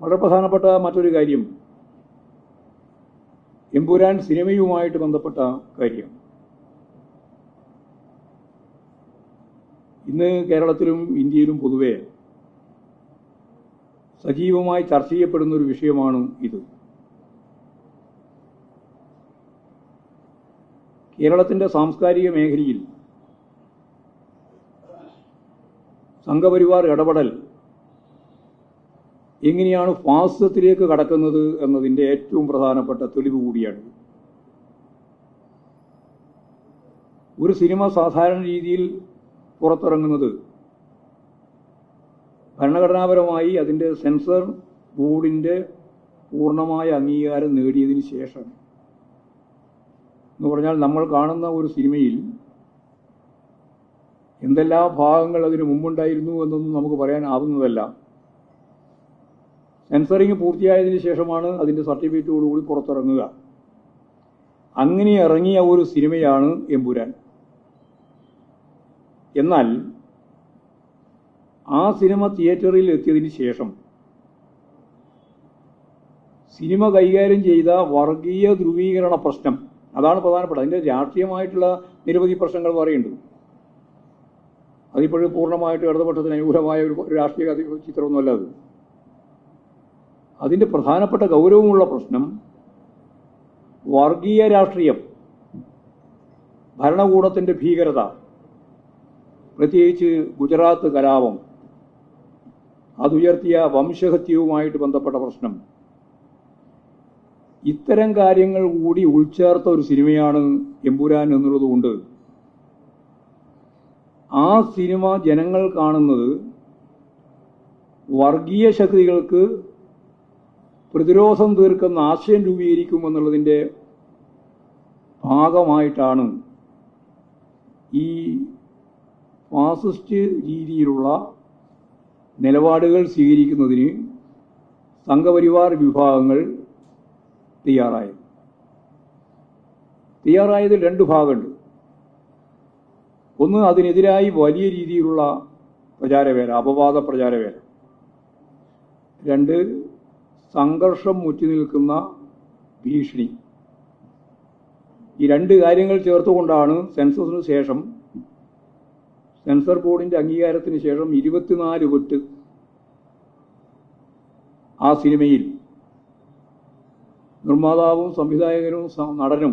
വളരെ പ്രധാനപ്പെട്ട മറ്റൊരു കാര്യം. എമ്പുരാൻ സിനിമയുമായിട്ട് ബന്ധപ്പെട്ട കാര്യം. ഇന്ന് കേരളത്തിലും ഇന്ത്യയിലും പൊതുവെ സജീവമായി ചർച്ച ചെയ്യപ്പെടുന്ന ഒരു വിഷയമാണ് ഇത്. കേരളത്തിന്റെ സാംസ്കാരിക മേഖലയിൽ സംഘപരിവാർ ഇടപെടൽ എങ്ങനെയാണ് ഫാസിസത്തിലേക്ക് കടക്കുന്നത് എന്നതിന്റെ ഏറ്റവും പ്രധാനപ്പെട്ട തെളിവ് കൂടിയാണ്. ഒരു സിനിമ സാധാരണ രീതിയിൽ പുറത്തിറങ്ങുന്നത് ഭരണഘടനാപരമായി അതിന്റെ സെൻസർ ബോർഡിന്റെ പൂർണമായ അംഗീകാരം നേടിയതിന് ശേഷം എന്ന് പറഞ്ഞാൽ നമ്മൾ കാണുന്ന ഒരു സിനിമയിൽ എന്തെല്ലാം ഭാഗങ്ങൾ അതിന് മുമ്പുണ്ടായിരുന്നു എന്നൊന്നും നമുക്ക് പറയാനാവുന്നതല്ല സെൻസറിങ് പൂർത്തിയായതിനു ശേഷമാണ് അതിന്റെ സർട്ടിഫിക്കറ്റോടുകൂടി പുറത്തിറങ്ങുക. അങ്ങനെ ഇറങ്ങിയ ഒരു സിനിമയാണ് എമ്പുരാൻ. എന്നാൽ ആ സിനിമ തിയേറ്ററിൽ എത്തിയതിന് ശേഷം സിനിമ കൈകാര്യം ചെയ്ത വർഗീയ ധ്രുവീകരണ പ്രശ്നം അതാണ് പ്രധാനപ്പെട്ടത്. അതിന്റെ രാഷ്ട്രീയമായിട്ടുള്ള നിരവധി പ്രശ്നങ്ങൾ പറയുന്നുണ്ട്. അതിപ്പോഴും പൂർണമായിട്ട് ഇടതുപക്ഷത്തിന് അനുകൂലമായ ഒരു രാഷ്ട്രീയ ചിത്രമൊന്നുമല്ല അത്. അതിന്റെ പ്രധാനപ്പെട്ട ഗൗരവമുള്ള പ്രശ്നം വർഗീയ രാഷ്ട്രീയം ഭരണകൂടത്തിന്റെ ഭീകരത പ്രത്യേകിച്ച് ഗുജറാത്ത് കലാപം അതുയർത്തിയ വംശഹത്യവുമായിട്ട് ബന്ധപ്പെട്ട പ്രശ്നം. ഇത്തരം കാര്യങ്ങൾ കൂടി ഉൾച്ചേർത്ത ഒരു സിനിമയാണ് എമ്പുരാൻ എന്നുള്ളതുകൊണ്ട് ആ സിനിമ ജനങ്ങൾ കാണുന്നത് വർഗീയ ശക്തികൾക്ക് പ്രതിരോധം തീർക്കുന്ന ആശയം രൂപീകരിക്കുമെന്നുള്ളതിന്റെ ഭാഗമായിട്ടാണ് ഈ ഫാസിസ്റ്റ് രീതിയിലുള്ള നിലപാടുകൾ സ്വീകരിക്കുന്നതിന് സംഘപരിവാർ വിഭാഗങ്ങൾ തയ്യാറായത്. തയ്യാറായതിൽ രണ്ട് ഭാഗമുണ്ട്. ഒന്ന് അതിനെതിരായി വലിയ രീതിയിലുള്ള പ്രചാരവേല അപവാദ പ്രചാരവേല. രണ്ട് സംഘർഷം മുറ്റി നിൽക്കുന്ന ഭീഷണി. ഈ രണ്ട് കാര്യങ്ങൾ ചേർത്തുകൊണ്ടാണ് സെൻസസിന് ശേഷം സെൻസർ ബോർഡിന്റെ അംഗീകാരത്തിന് ശേഷം ഇരുപത്തിനാല് കൊറ്റ് ആ സിനിമയിൽ നിർമ്മാതാവും സംവിധായകനും നടനും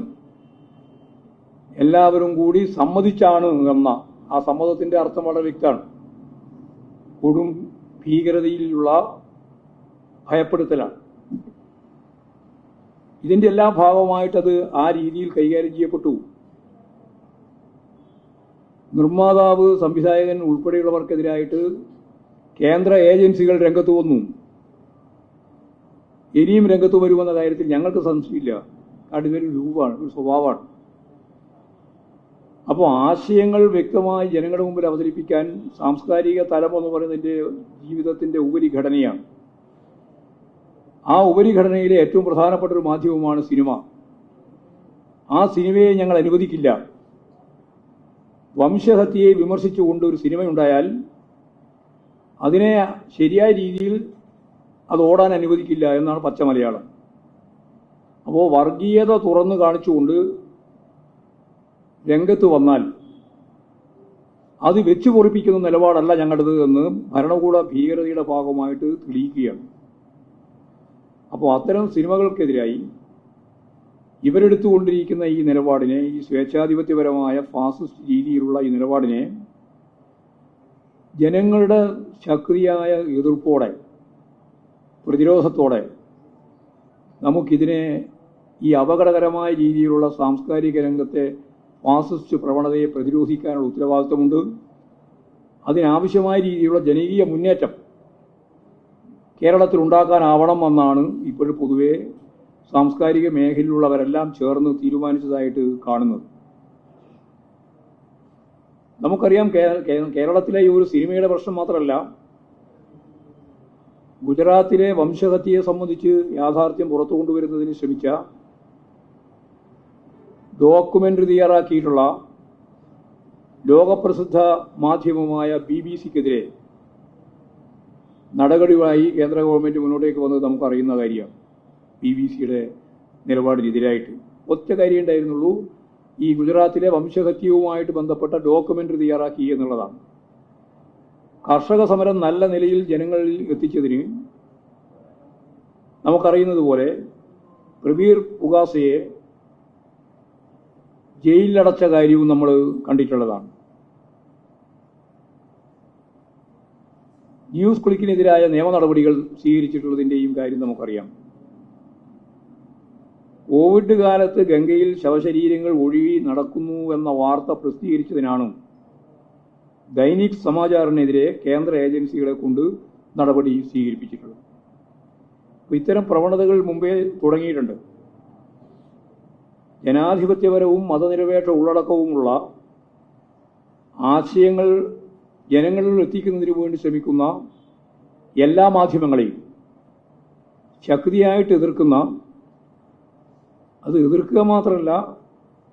എല്ലാവരും കൂടി സമ്മതിച്ചാണ് എന്ന ആ സമ്മതത്തിന്റെ അർത്ഥം വളരെ വ്യക്തമാണ്. കൊടും ഭീകരതയിലുള്ള ഭയപ്പെടുത്തലാണ്. ഇതിന്റെ എല്ലാ ഭാഗമായിട്ടത് ആ രീതിയിൽ കൈകാര്യം ചെയ്യപ്പെട്ടു. നിർമ്മാതാവ് സംവിധായകൻ ഉൾപ്പെടെയുള്ളവർക്കെതിരായിട്ട് കേന്ദ്ര ഏജൻസികൾ രംഗത്ത് വന്നു. ഇനിയും രംഗത്ത് വരുമെന്ന കാര്യത്തിൽ ഞങ്ങൾക്ക് സംശയമില്ല. കാരണം ഇതൊരു രൂപമാണ് ഒരു സ്വഭാവമാണ്. അപ്പോൾ ആശയങ്ങൾ വ്യക്തമായി ജനങ്ങളുടെ മുമ്പിൽ അവതരിപ്പിക്കാൻ സാംസ്കാരിക തലം എന്ന് പറയുന്നതിന്റെ ജീവിതത്തിന്റെ ഉപരിഘടനയാണ്. ആ ഉപരിഘടനയിലെ ഏറ്റവും പ്രധാനപ്പെട്ട ഒരു മാധ്യമമാണ് സിനിമ. ആ സിനിമയെ ഞങ്ങൾ അനുവദിക്കില്ല. വംശഹത്യയെ വിമർശിച്ചുകൊണ്ട് ഒരു സിനിമയുണ്ടായാൽ അതിനെ ശരിയായ രീതിയിൽ അത് ഓടാൻ അനുവദിക്കില്ല എന്നാണ് പച്ച മലയാളം. അപ്പോൾ വർഗീയത തുറന്നു കാണിച്ചുകൊണ്ട് രംഗത്ത് വന്നാൽ അത് വെച്ചു പൊറിപ്പിക്കുന്ന നിലപാടല്ല ഞങ്ങളുടേത് എന്ന് ഭരണകൂട ഭീകരതയുടെ ഭാഗമായിട്ട് തെളിയിക്കുകയാണ്. അപ്പോൾ അത്തരം സിനിമകൾക്കെതിരായി ഇവരെടുത്തുകൊണ്ടിരിക്കുന്ന ഈ നിലപാടിനെ ഈ സ്വേച്ഛാധിപത്യപരമായ ഫാസിസ്റ്റ് രീതിയിലുള്ള ഈ നിലപാടിനെ ജനങ്ങളുടെ ശക്തിയായ എതിർപ്പോടെ പ്രതിരോധത്തോടെ നമുക്കിതിനെ ഈ അപകടകരമായ രീതിയിലുള്ള സാംസ്കാരിക രംഗത്തെ ഫാസിസ്റ്റ് പ്രവണതയെ പ്രതിരോധിക്കാനുള്ള ഉത്തരവാദിത്വമുണ്ട് അതിനാവശ്യമായ രീതിയിലുള്ള ജനകീയ മുന്നേറ്റം കേരളത്തിൽ ഉണ്ടാക്കാനാവണം എന്നാണ് ഇപ്പോഴും പൊതുവേ സാംസ്കാരിക മേഖലയിലുള്ളവരെല്ലാം ചേർന്ന് തീരുമാനിച്ചതായിട്ട് കാണുന്നത്. നമുക്കറിയാം കേരളത്തിലെ ഈ ഒരു സിനിമയുടെ പ്രശ്നം മാത്രമല്ല ഗുജറാത്തിലെ വംശഹത്യയെ സംബന്ധിച്ച് യാഥാർത്ഥ്യം പുറത്തു കൊണ്ടുവരുന്നതിന് ശ്രമിച്ച ഡോക്യുമെന്ററി തയ്യാറാക്കിയിട്ടുള്ള ലോകപ്രസിദ്ധ മാധ്യമമായ ബി ബി സിക്കെതിരെ നടപടിയുമായി കേന്ദ്ര ഗവൺമെന്റ് മുന്നോട്ടേക്ക് വന്നത് നമുക്കറിയുന്ന കാര്യമാണ്. പി വി സിയുടെ നിലപാടിനെതിരായിട്ട് ഒറ്റ കാര്യം ഉണ്ടായിരുന്നുള്ളൂ. ഈ ഗുജറാത്തിലെ വംശഹത്യവുമായിട്ട് ബന്ധപ്പെട്ട ഡോക്യുമെന്ററി തയ്യാറാക്കി എന്നുള്ളതാണ്. കർഷക സമരം നല്ല നിലയിൽ ജനങ്ങളിൽ എത്തിച്ചതിന് നമുക്കറിയുന്നത് പോലെ പ്രബീർ ഉഗാസയെ ജയിലിലടച്ച കാര്യവും നമ്മൾ കണ്ടിട്ടുള്ളതാണ്. ന്യൂസ് ക്ലിക്കിനെതിരായ നിയമ നടപടികൾ സ്വീകരിച്ചിട്ടുള്ളതിന്റെയും കാര്യം നമുക്കറിയാം. കോവിഡ് കാലത്ത് ഗംഗയിൽ ശവശരീരങ്ങൾ ഒഴുകി നടക്കുന്നു എന്ന വാർത്ത പ്രസിദ്ധീകരിച്ചതിനാണ് ദൈനിക് സമാചാറിനെതിരെ കേന്ദ്ര ഏജൻസികളെ കൊണ്ട് നടപടി സ്വീകരിപ്പിച്ചിട്ടുള്ളത്. അപ്പോൾ ഇത്തരം പ്രവണതകൾ മുമ്പേ തുടങ്ങിയിട്ടുണ്ട്. ജനാധിപത്യപരവും മതനിരപേക്ഷ ഉള്ളടക്കവുമുള്ള ആശയങ്ങൾ ജനങ്ങളിൽ എത്തിക്കുന്നതിന് വേണ്ടി ശ്രമിക്കുന്ന എല്ലാ മാധ്യമങ്ങളെയും ശക്തിയായിട്ട് എതിർക്കുന്ന അത് എതിർക്കുക മാത്രമല്ല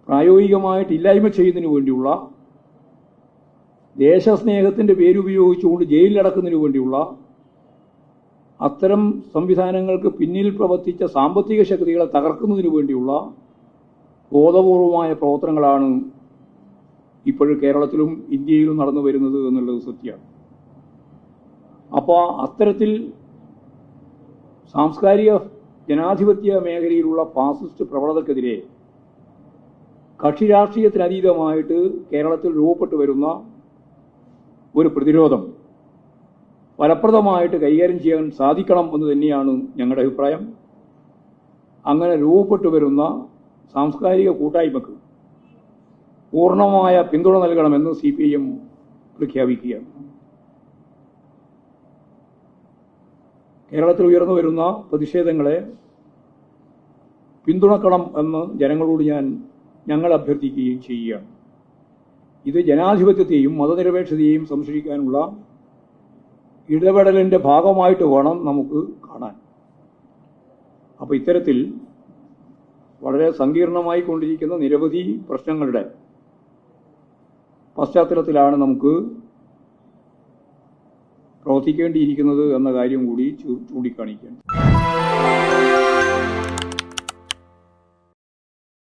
പ്രായോഗികമായിട്ട് ഇല്ലായ്മ ചെയ്യുന്നതിന് വേണ്ടിയുള്ള ദേശസ്നേഹത്തിന്റെ പേരുപയോഗിച്ചുകൊണ്ട് ജയിലിലടക്കുന്നതിന് വേണ്ടിയുള്ള അത്തരം സംവിധാനങ്ങൾക്ക് പിന്നിൽ പ്രവർത്തിച്ച സാമ്പത്തിക ശക്തികളെ തകർക്കുന്നതിന് വേണ്ടിയുള്ള ബോധപൂർവമായ പ്രവർത്തനങ്ങളാണ് ഇപ്പോഴും കേരളത്തിലും ഇന്ത്യയിലും നടന്നു വരുന്നത് എന്നുള്ളത് സത്യമാണ്. അപ്പോൾ അത്തരത്തിൽ സാംസ്കാരിക ജനാധിപത്യ മേഖലയിലുള്ള ഫാസിസ്റ്റ് പ്രവണതക്കെതിരെ കക്ഷി രാഷ്ട്രീയത്തിനതീതമായിട്ട് കേരളത്തിൽ രൂപപ്പെട്ടു വരുന്ന ഒരു പ്രതിരോധം ഫലപ്രദമായിട്ട് കൈകാര്യം ചെയ്യാൻ സാധിക്കണം എന്ന് തന്നെയാണ് ഞങ്ങളുടെ അഭിപ്രായം. അങ്ങനെ രൂപപ്പെട്ടു വരുന്ന സാംസ്കാരിക കൂട്ടായ്മക്ക് പൂർണമായ പിന്തുണ നൽകണമെന്ന് സി പി ഐ എം പ്രഖ്യാപിക്കുകയാണ്. കേരളത്തിൽ ഉയർന്നു വരുന്ന പ്രതിഷേധങ്ങളെ പിന്തുണക്കണം എന്ന് ജനങ്ങളോട് ഞാൻ ഞങ്ങൾ അഭ്യർത്ഥിക്കുകയും ചെയ്യുകയാണ്. ഇത് ജനാധിപത്യത്തെയും മതനിരപേക്ഷതയെയും സംരക്ഷിക്കാനുള്ള ഇടപെടലിന്റെ ഭാഗമായിട്ട് വേണം നമുക്ക് കാണാൻ. അപ്പോൾ ഇത്തരത്തിൽ വളരെ സങ്കീർണമായി കൊണ്ടിരിക്കുന്ന നിരവധി പ്രശ്നങ്ങളുടെ പശ്ചാത്തലത്തിലാണ് നമുക്ക് പ്രവർത്തിക്കേണ്ടിയിരിക്കുന്നത് എന്ന കാര്യം കൂടി ചൂണ്ടിക്കാണിക്കേണ്ടത്